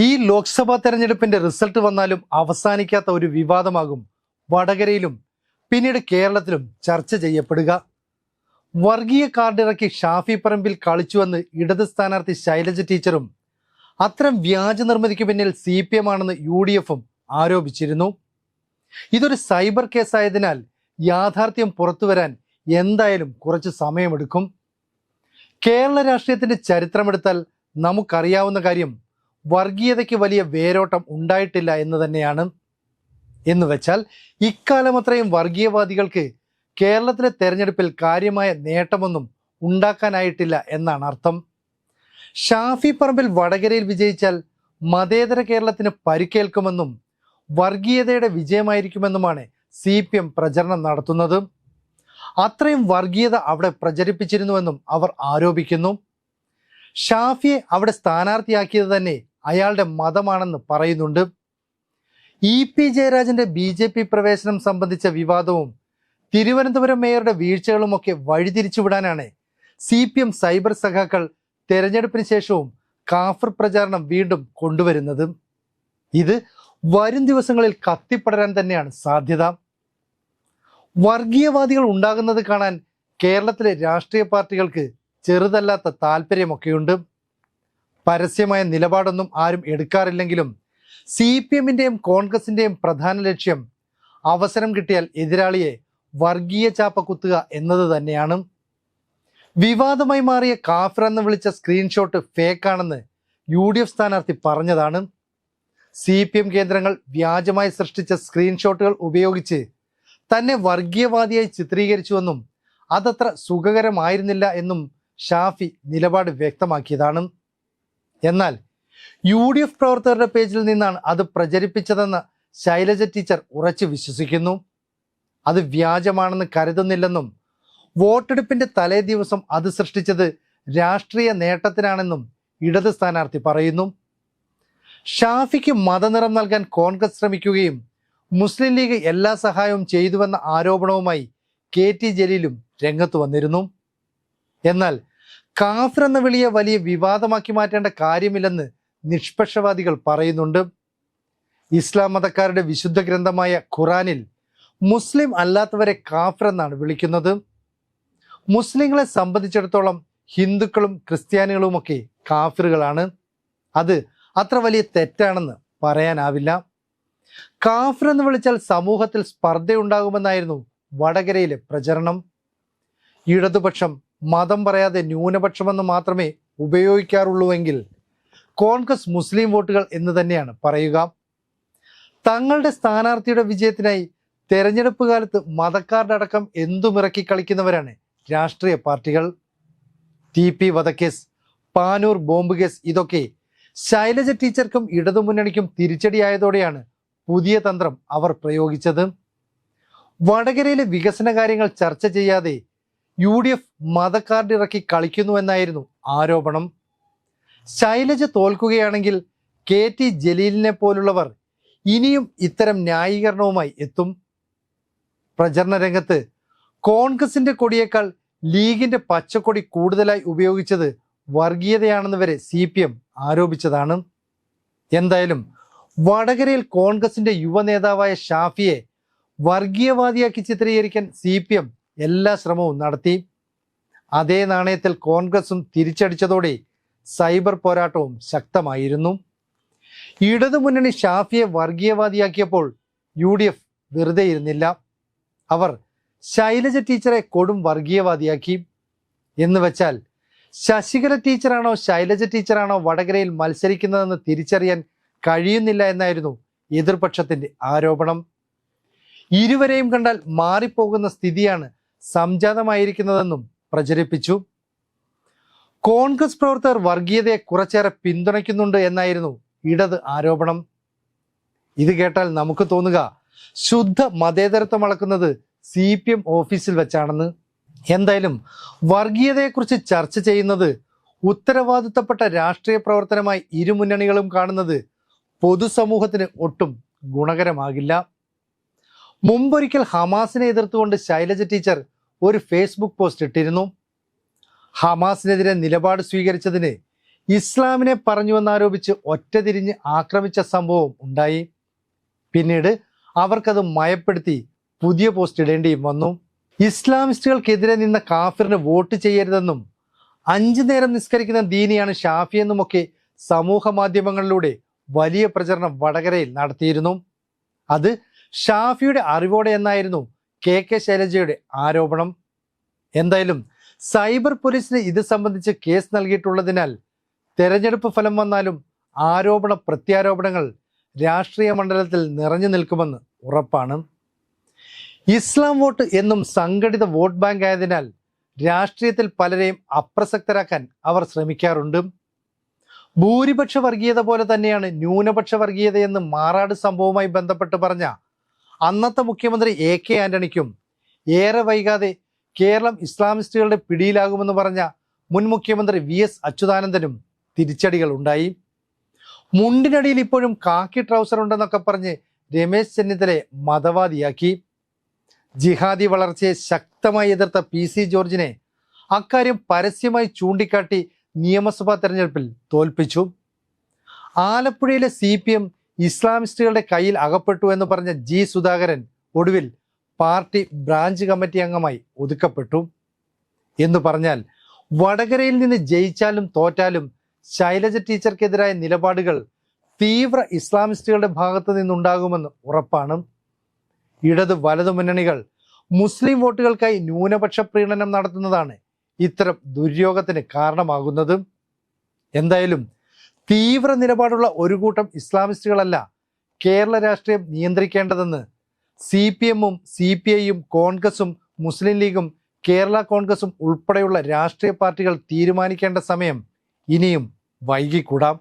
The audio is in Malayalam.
ഈ ലോക്സഭാ തെരഞ്ഞെടുപ്പിന്റെ റിസൾട്ട് വന്നാലും അവസാനിക്കാത്ത ഒരു വിവാദമാകും വടകരയിലും പിന്നീട് കേരളത്തിലും ചർച്ച ചെയ്യപ്പെടുക. വർഗീയ കാർഡിറക്കി ഷാഫി പറമ്പിൽ കളിച്ചുവെന്ന് ഇടത് സ്ഥാനാർത്ഥി ശൈലജ ടീച്ചറും അത്തരം വ്യാജ നിർമ്മിതിക്ക് പിന്നിൽ സി പി എം ആണെന്ന് യു ഡി എഫും ആരോപിച്ചിരുന്നു. ഇതൊരു സൈബർ കേസായതിനാൽ യാഥാർത്ഥ്യം പുറത്തുവരാൻ എന്തായാലും കുറച്ച് സമയമെടുക്കും. കേരള രാഷ്ട്രീയത്തിന്റെ ചരിത്രമെടുത്താൽ നമുക്കറിയാവുന്ന കാര്യം വർഗീയതയ്ക്ക് വലിയ വേരോട്ടം ഉണ്ടായിട്ടില്ല എന്ന് തന്നെയാണ് എന്ന് വെച്ചാൽ ഇക്കാലം അത്രയും വർഗീയവാദികൾക്ക് കേരളത്തിലെ തെരഞ്ഞെടുപ്പിൽ കാര്യമായ നേട്ടമൊന്നും ഉണ്ടാക്കാനായിട്ടില്ല എന്നാണ് അർത്ഥം. ഷാഫി പറമ്പിൽ വടകരയിൽ വിജയിച്ചാൽ മതേതര കേരളത്തിന് പരിക്കേൽക്കുമെന്നും വർഗീയതയുടെ വിജയമായിരിക്കുമെന്നുമാണ് സി പി എം പ്രചരണം നടത്തുന്നത്. അത്രയും വർഗീയത അവിടെ പ്രചരിപ്പിച്ചിരുന്നുവെന്നും അവർ ആരോപിക്കുന്നു. ഷാഫിയെ അവിടെ സ്ഥാനാർത്ഥിയാക്കിയത് തന്നെ അയാളുടെ മതമാണെന്ന് പറയുന്നുണ്ട്. ഇ പി ജയരാജന്റെ ബി ജെ പി പ്രവേശനം സംബന്ധിച്ച വിവാദവും തിരുവനന്തപുരം മേയറുടെ വീഴ്ചകളുമൊക്കെ വഴിതിരിച്ചുവിടാനാണ് സി പി എം സൈബർ സഖാക്കൾ തെരഞ്ഞെടുപ്പിന് ശേഷവും കാഫർ പ്രചാരണം വീണ്ടും കൊണ്ടുവരുന്നത്. ഇത് വരും ദിവസങ്ങളിൽ കത്തിപ്പടരാൻ തന്നെയാണ് സാധ്യത. വർഗീയവാദികൾ ഉണ്ടാകുന്നത് കാണാൻ കേരളത്തിലെ രാഷ്ട്രീയ പാർട്ടികൾക്ക് ചെറുതല്ലാത്ത താല്പര്യമൊക്കെയുണ്ട്. പരസ്യമായ നിലപാടൊന്നും ആരും എടുക്കാറില്ലെങ്കിലും സി പി എമ്മിന്റെയും കോൺഗ്രസിന്റെയും പ്രധാന ലക്ഷ്യം അവസരം കിട്ടിയാൽ എതിരാളിയെ വർഗീയ ചാപ്പ കുത്തുക എന്നത് തന്നെയാണ്. വിവാദമായി മാറിയ കാഫിർ എന്ന് വിളിച്ച സ്ക്രീൻഷോട്ട് ഫേക്കാണെന്ന് യു ഡി എഫ് സ്ഥാനാർത്ഥി പറഞ്ഞതാണ്. സി പി എം കേന്ദ്രങ്ങൾ വ്യാജമായി സൃഷ്ടിച്ച സ്ക്രീൻഷോട്ടുകൾ ഉപയോഗിച്ച് തന്നെ വർഗീയവാദിയായി ചിത്രീകരിച്ചുവെന്നും അതത്ര സുഖകരമായിരുന്നില്ല എന്നും ഷാഫി നിലപാട് വ്യക്തമാക്കിയതാണ്. എന്നാൽ യു ഡി എഫ് പ്രവർത്തകരുടെ പേജിൽ നിന്നാണ് അത് പ്രചരിപ്പിച്ചതെന്ന് ശൈലജ ടീച്ചർ ഉറച്ചു വിശ്വസിക്കുന്നു. അത് വ്യാജമാണെന്ന് കരുതുന്നില്ലെന്നും വോട്ടെടുപ്പിന്റെ തലേ ദിവസം അത് സൃഷ്ടിച്ചത് രാഷ്ട്രീയ നേട്ടത്തിനാണെന്നും ഇടത് സ്ഥാനാർത്ഥി പറയുന്നു. ഷാഫിക്ക് മതനിറം നൽകാൻ കോൺഗ്രസ് ശ്രമിക്കുകയും മുസ്ലിം ലീഗ് എല്ലാ സഹായവും ചെയ്തുവെന്ന ആരോപണവുമായി കെ ടി ജലീലും രംഗത്ത് വന്നിരുന്നു. എന്നാൽ കാഫർ എന്ന വിളിയെ വലിയ വിവാദമാക്കി മാറ്റേണ്ട കാര്യമില്ലെന്ന് നിഷ്പക്ഷവാദികൾ പറയുന്നുണ്ട്. ഇസ്ലാം മതക്കാരുടെ വിശുദ്ധ ഗ്രന്ഥമായ ഖുറാനിൽ മുസ്ലിം അല്ലാത്തവരെ കാഫർ എന്നാണ് വിളിക്കുന്നത്. മുസ്ലിങ്ങളെ സംബന്ധിച്ചിടത്തോളം ഹിന്ദുക്കളും ക്രിസ്ത്യാനികളുമൊക്കെ കാഫിറുകളാണ്. അത് അത്ര വലിയ തെറ്റാണെന്ന് പറയാനാവില്ല. കാഫർ എന്ന് വിളിച്ചാൽ സമൂഹത്തിൽ സ്പർദ്ധയുണ്ടാകുമെന്നായിരുന്നു വടകരയിലെ പ്രചരണം. ഇടതുപക്ഷം മതം പറയാതെ ന്യൂനപക്ഷമെന്ന് മാത്രമേ ഉപയോഗിക്കാറുള്ളൂവെങ്കിൽ കോൺഗ്രസ് മുസ്ലിം വോട്ടുകൾ എന്ന് തന്നെയാണ് പറയുക. തങ്ങളുടെ സ്ഥാനാർത്ഥിയുടെ വിജയത്തിനായി തെരഞ്ഞെടുപ്പ് കാലത്ത് മതക്കാരുടെ അടക്കം എന്തുമിറക്കി കളിക്കുന്നവരാണ് രാഷ്ട്രീയ പാർട്ടികൾ. ടി പി വധക്കേസ് പാനൂർ ബോംബ് കേസ് ഇതൊക്കെ ശൈലജ ടീച്ചർക്കും ഇടതുമുന്നണിക്കും തിരിച്ചടിയായതോടെയാണ് പുതിയ തന്ത്രം അവർ പ്രയോഗിച്ചത്. വടകരയിലെ വികസന കാര്യങ്ങൾ ചർച്ച ചെയ്യാതെ യു ഡി എഫ് മതക്കാർഡ് ഇറക്കി കളിക്കുന്നുവെന്നായിരുന്നു ആരോപണം. ശൈലജ തോൽക്കുകയാണെങ്കിൽ കെ ടി ജലീലിനെ പോലുള്ളവർ ഇനിയും ഇത്തരം ന്യായീകരണവുമായി എത്തും. പ്രചരണ രംഗത്ത് കോൺഗ്രസിന്റെ കൊടിയേക്കാൾ ലീഗിന്റെ പച്ചക്കൊടി കൂടുതലായി ഉപയോഗിച്ചത് വർഗീയതയാണെന്ന് വരെ സി പി എം ആരോപിച്ചതാണ്. എന്തായാലും വടകരയിൽ കോൺഗ്രസിന്റെ യുവ നേതാവായ ഷാഫിയെ വർഗീയവാദിയാക്കി ചിത്രീകരിക്കാൻ സി പി എം എല്ലാ ശ്രമവും നടത്തി. അതേ നാണയത്തിൽ കോൺഗ്രസും തിരിച്ചടിച്ചതോടെ സൈബർ പോരാട്ടവും ശക്തമായിരുന്നു. ഇടതുമുന്നണി ഷാഫിയെ വർഗീയവാദിയാക്കിയപ്പോൾ യു ഡി എഫ് വെറുതെ ഇരുന്നില്ല. അവർ ശൈലജ ടീച്ചറെ കൊടും വർഗീയവാദിയാക്കി. എന്ന് വെച്ചാൽ ശശികല ടീച്ചറാണോ ശൈലജ ടീച്ചറാണോ വടകരയിൽ മത്സരിക്കുന്നതെന്ന് തിരിച്ചറിയാൻ കഴിയുന്നില്ല എന്നായിരുന്നു എതിർപക്ഷത്തിന്റെ ആരോപണം. ഇരുവരെയും കണ്ടാൽ മാറിപ്പോകുന്ന സ്ഥിതിയാണ് സംജാതമായിരിക്കുന്നതെന്നും പ്രചരിപ്പിച്ചു. കോൺഗ്രസ് പ്രവർത്തകർ വർഗീയതയെ കുറച്ചേറെ പിന്തുണയ്ക്കുന്നുണ്ട് എന്നായിരുന്നു ഇടത് ആരോപണം. ഇത് കേട്ടാൽ നമുക്ക് തോന്നുക ശുദ്ധ മതേതരത്വം അളക്കുന്നത് സി പി എം ഓഫീസിൽ വെച്ചാണെന്ന്. എന്തായാലും വർഗീയതയെക്കുറിച്ച് ചർച്ച ചെയ്യുന്നത് ഉത്തരവാദിത്തപ്പെട്ട രാഷ്ട്രീയ പ്രവർത്തനമായി ഇരുമുന്നണികളും കാണുന്നത് പൊതുസമൂഹത്തിന് ഒട്ടും ഗുണകരമാകില്ല. മുമ്പൊരിക്കൽ ഹമാസിനെ എതിർത്തുകൊണ്ട് ശൈലജ ടീച്ചർ ഒരു ഫേസ്ബുക്ക് പോസ്റ്റ് ഇട്ടിരുന്നു. ഹമാസിനെതിരെ നിലപാട് സ്വീകരിച്ചതിന് ഇസ്ലാമിനെ പറഞ്ഞുവെന്നാരോപിച്ച് ഒറ്റതിരിഞ്ഞ് ആക്രമിച്ച സംഭവം ഉണ്ടായി. പിന്നീട് അവർക്കത് മയപ്പെടുത്തി പുതിയ പോസ്റ്റ് ഇടേണ്ടിയും വന്നു. ഇസ്ലാമിസ്റ്റുകൾക്കെതിരെ നിന്ന കാഫിറിന് വോട്ട് ചെയ്യരുതെന്നും അഞ്ചു നേരം നിസ്കരിക്കുന്ന ദീനിയാണ് ഷാഫി എന്നുമൊക്കെ സമൂഹ മാധ്യമങ്ങളിലൂടെ വലിയ പ്രചരണം വടകരയിൽ നടത്തിയിരുന്നു. അത് ഷാഫിയുടെ അറിവോടെ എന്നായിരുന്നു കെ കെ ശൈലജയുടെ ആരോപണം. എന്തായാലും സൈബർ പോലീസിന് ഇത് സംബന്ധിച്ച് കേസ് നൽകിയിട്ടുള്ളതിനാൽ തെരഞ്ഞെടുപ്പ് ഫലം വന്നാലും ആരോപണ പ്രത്യാരോപണങ്ങൾ രാഷ്ട്രീയ മണ്ഡലത്തിൽ നിറഞ്ഞു നിൽക്കുമെന്ന് ഉറപ്പാണ്. ഇസ്ലാം വോട്ട് എന്നും സംഘടിത വോട്ട് ബാങ്ക് ആയതിനാൽ രാഷ്ട്രീയത്തിൽ പലരെയും അപ്രസക്തരാക്കാൻ അവർ ശ്രമിക്കാറുണ്ട്. ഭൂരിപക്ഷ വർഗീയത പോലെ തന്നെയാണ് ന്യൂനപക്ഷ വർഗീയതയെന്ന് മാറാട് സംഭവവുമായി ബന്ധപ്പെട്ട് പറഞ്ഞ അന്നത്തെ മുഖ്യമന്ത്രി എ കെ ആന്റണിക്കും ഏറെ വൈകാതെ കേരളം ഇസ്ലാമിസ്റ്റുകളുടെ പിടിയിലാകുമെന്ന് പറഞ്ഞ മുൻ മുഖ്യമന്ത്രി വി എസ് അച്യുതാനന്ദനും തിരിച്ചടികൾ ഉണ്ടായി. മുണ്ടിനടിയിൽ ഇപ്പോഴും കാക്കി ട്രൗസർ ഉണ്ടെന്നൊക്കെ പറഞ്ഞ് രമേശ് ചെന്നിത്തലയെ മതവാദിയാക്കി. ജിഹാദി വളർച്ചയെ ശക്തമായി എതിർത്ത പി സി ജോർജിനെ അക്കാര്യം പരസ്യമായി ചൂണ്ടിക്കാട്ടി നിയമസഭാ തെരഞ്ഞെടുപ്പിൽ തോൽപ്പിച്ചു. ആലപ്പുഴയിലെ സി പി എം ഇസ്ലാമിസ്റ്റുകളുടെ കയ്യിൽ അകപ്പെട്ടു എന്ന് പറഞ്ഞ ജി സുധാകരൻ ഒടുവിൽ പാർട്ടി ബ്രാഞ്ച് കമ്മിറ്റി അംഗമായി ഒതുക്കപ്പെട്ടു എന്ന് പറഞ്ഞാൽ വടകരയിൽ നിന്ന് ജയിച്ചാലും തോറ്റാലും ശൈലജ ടീച്ചർക്കെതിരായ നിലപാടുകൾ തീവ്ര ഇസ്ലാമിസ്റ്റുകളുടെ ഭാഗത്ത് നിന്നുണ്ടാകുമെന്ന് ഉറപ്പാണ്. ഇടത് വലതു മുന്നണികൾ മുസ്ലിം വോട്ടുകൾക്കായി ന്യൂനപക്ഷ പ്രീണനം നടത്തുന്നതാണ് ഇത്തരം ദുര്യോഗത്തിന് കാരണമാകുന്നത്. എന്തായാലും തീവ്ര നിലപാടുള്ള ഒരു കൂട്ടം ഇസ്ലാമിസ്റ്റുകളല്ല കേരള രാഷ്ട്രീയം നിയന്ത്രിക്കേണ്ടതെന്ന് സി പി എമ്മും സി പി ഐയും കോൺഗ്രസും മുസ്ലിം ലീഗും കേരള കോൺഗ്രസും ഉൾപ്പെടെയുള്ള രാഷ്ട്രീയ പാർട്ടികൾ തീരുമാനിക്കേണ്ട സമയം ഇനിയും വൈകിക്കൂടാം.